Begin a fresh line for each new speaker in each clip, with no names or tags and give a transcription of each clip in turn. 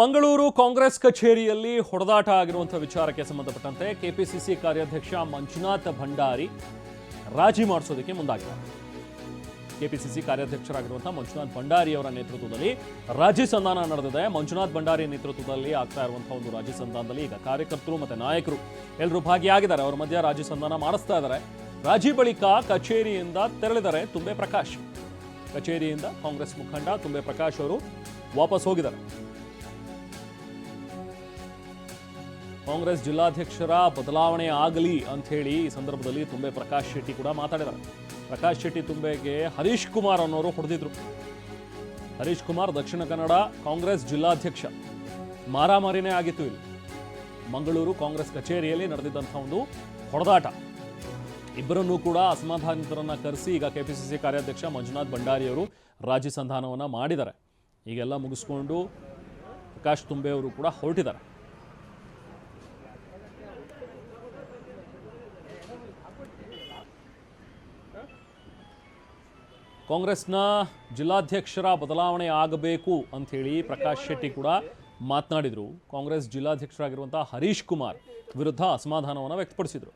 ಮಂಗಳೂರು ಕಾಂಗ್ರೆಸ್ ಕಚೇರಿಯಲ್ಲಿ ಹೊಡೆದಾಟ ಆಗಿರುವಂಥ ವಿಚಾರಕ್ಕೆ ಸಂಬಂಧಪಟ್ಟಂತೆ ಕೆಪಿಸಿಸಿ ಕಾರ್ಯಾಧ್ಯಕ್ಷ ಮಂಜುನಾಥ್ ಭಂಡಾರಿ ರಾಜಿ ಮಾಡಿಸೋದಕ್ಕೆ ಮುಂದಾಗಿದ್ದಾರೆ. ಕೆಪಿಸಿಸಿ ಕಾರ್ಯಾಧ್ಯಕ್ಷರಾಗಿರುವಂತಹ ಮಂಜುನಾಥ್ ಭಂಡಾರಿ ಅವರ ನೇತೃತ್ವದಲ್ಲಿ ರಾಜಿ ಸಂಧಾನ ನಡೆದಿದೆ. ಮಂಜುನಾಥ್ ಭಂಡಾರಿ ನೇತೃತ್ವದಲ್ಲಿ ಆಗ್ತಾ ಇರುವಂತಹ ಒಂದು ರಾಜಿ ಸಂಧಾನದಲ್ಲಿ ಈಗ ಕಾರ್ಯಕರ್ತರು ಮತ್ತೆ ನಾಯಕರು ಎಲ್ಲರೂ ಭಾಗಿಯಾಗಿದ್ದಾರೆ. ಅವರ ಮಧ್ಯೆ ರಾಜಿ ಸಂಧಾನ ಮಾಡಿಸ್ತಾ ಇದ್ದಾರೆ. ರಾಜಿ ಬಳಿಕ ಕಚೇರಿಯಿಂದ ತೆರಳಿದರೆ ತುಂಬೆ ಪ್ರಕಾಶ್. ಕಚೇರಿಯಿಂದ ಕಾಂಗ್ರೆಸ್ ಮುಖಂಡ ತುಂಬೆ ಪ್ರಕಾಶ್ ಅವರು ವಾಪಸ್ ಹೋಗಿದ್ದಾರೆ. ಕಾಂಗ್ರೆಸ್ ಜಿಲ್ಲಾಧ್ಯಕ್ಷರ ಬದಲಾವಣೆ ಆಗಲಿ ಅಂತ ಹೇಳಿ ಈ ಸಂದರ್ಭದಲ್ಲಿ ತುಂಬೆ ಪ್ರಕಾಶ್ ಶೆಟ್ಟಿ ಕೂಡ ಮಾತಾಡಿದ್ದಾರೆ. ಪ್ರಕಾಶ್ ಶೆಟ್ಟಿ ತುಂಬೆಗೆ ಹರೀಶ್ ಕುಮಾರ್ ಅನ್ನೋರು ಹೊಡೆದಿದ್ರು. ಹರೀಶ್ ಕುಮಾರ್ ದಕ್ಷಿಣ ಕನ್ನಡ ಕಾಂಗ್ರೆಸ್ ಜಿಲ್ಲಾಧ್ಯಕ್ಷ. ಮಾರಾಮಾರಿನೇ ಆಗಿತ್ತು ಇಲ್ಲಿ. ಮಂಗಳೂರು ಕಾಂಗ್ರೆಸ್ ಕಚೇರಿಯಲ್ಲಿ ನಡೆದಿದ್ದಂಥ ಒಂದು ಹೊಡೆದಾಟ. ಇಬ್ಬರನ್ನೂ ಕೂಡ ಅಸಮಾಧಾನಿತರನ್ನು ಕರೆಸಿ ಈಗ ಕೆ ಪಿ ಕಾರ್ಯಾಧ್ಯಕ್ಷ ಮಂಜುನಾಥ್ ಭಂಡಾರಿಯವರು ರಾಜಿ ಸಂಧಾನವನ್ನು ಮಾಡಿದ್ದಾರೆ. ಈಗೆಲ್ಲ ಮುಗಿಸ್ಕೊಂಡು ಪ್ರಕಾಶ್ ತುಂಬೆ ಅವರು ಕೂಡ ಹೊರಟಿದ್ದಾರೆ. ಕಾಂಗ್ರೆಸ್ನ ಜಿಲ್ಲಾಧ್ಯಕ್ಷರ ಬದಲಾವಣೆ ಆಗಬೇಕು ಅಂಥೇಳಿ ಪ್ರಕಾಶ್ ಶೆಟ್ಟಿ ಕೂಡ ಮಾತನಾಡಿದರು. ಕಾಂಗ್ರೆಸ್ ಜಿಲ್ಲಾಧ್ಯಕ್ಷರಾಗಿರುವಂಥ ಹರೀಶ್ ಕುಮಾರ್ ವಿರುದ್ಧ ಅಸಮಾಧಾನವನ್ನು ವ್ಯಕ್ತಪಡಿಸಿದರು.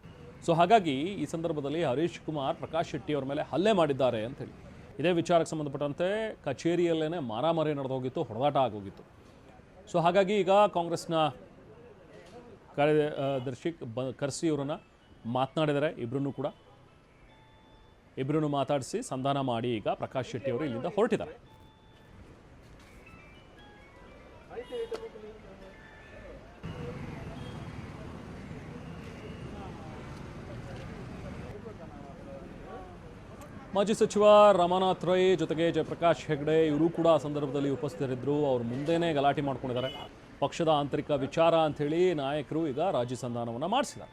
ಸೊ ಹಾಗಾಗಿ ಈ ಸಂದರ್ಭದಲ್ಲಿ ಹರೀಶ್ ಕುಮಾರ್ ಪ್ರಕಾಶ್ ಶೆಟ್ಟಿ ಅವರ ಮೇಲೆ ಹಲ್ಲೆ ಮಾಡಿದ್ದಾರೆ ಅಂತೇಳಿ ಇದೇ ವಿಚಾರಕ್ಕೆ ಸಂಬಂಧಪಟ್ಟಂತೆ ಕಚೇರಿಯಲ್ಲೇ ಮಾರಾಮಾರಿ ನಡೆದೋಗಿತ್ತು ಹೊಡೆದಾಟ ಆಗೋಗಿತ್ತು ಸೊ ಹಾಗಾಗಿ ಈಗ ಕಾಂಗ್ರೆಸ್ನ ಕಾರ್ಯದರ್ಶಿ ಬ, ಕರೆಸಿ ಇವರನ್ನು ಮಾತನಾಡಿದ್ದಾರೆ ಇಬ್ಬರನ್ನು ಕೂಡ. ಇಬ್ಬರನ್ನು ಮಾತಾಡಿಸಿ ಸಂಧಾನ ಮಾಡಿ ಈಗ ಪ್ರಕಾಶ್ ಶೆಟ್ಟಿ ಅವರು ಇಲ್ಲಿಂದ ಹೊರಟಿದ್ದಾರೆ. ಮಾಜಿ ಸಚಿವ ರಮಾನಾಥ್ ರೈ ಜೊತೆಗೆ ಜಯಪ್ರಕಾಶ್ ಹೆಗ್ಡೆ ಇವರು ಕೂಡ ಆ ಸಂದರ್ಭದಲ್ಲಿ ಉಪಸ್ಥಿತರಿದ್ದರು ಅವ್ರು ಮುಂದೆನೇ ಗಲಾಟೆ ಮಾಡ್ಕೊಂಡಿದ್ದಾರೆ. ಪಕ್ಷದ ಆಂತರಿಕ ವಿಚಾರ ಅಂಥೇಳಿ ನಾಯಕರು ಈಗ ರಾಜ್ಯ ಸಂಧಾನವನ್ನು ಮಾಡಿಸಿದ್ದಾರೆ.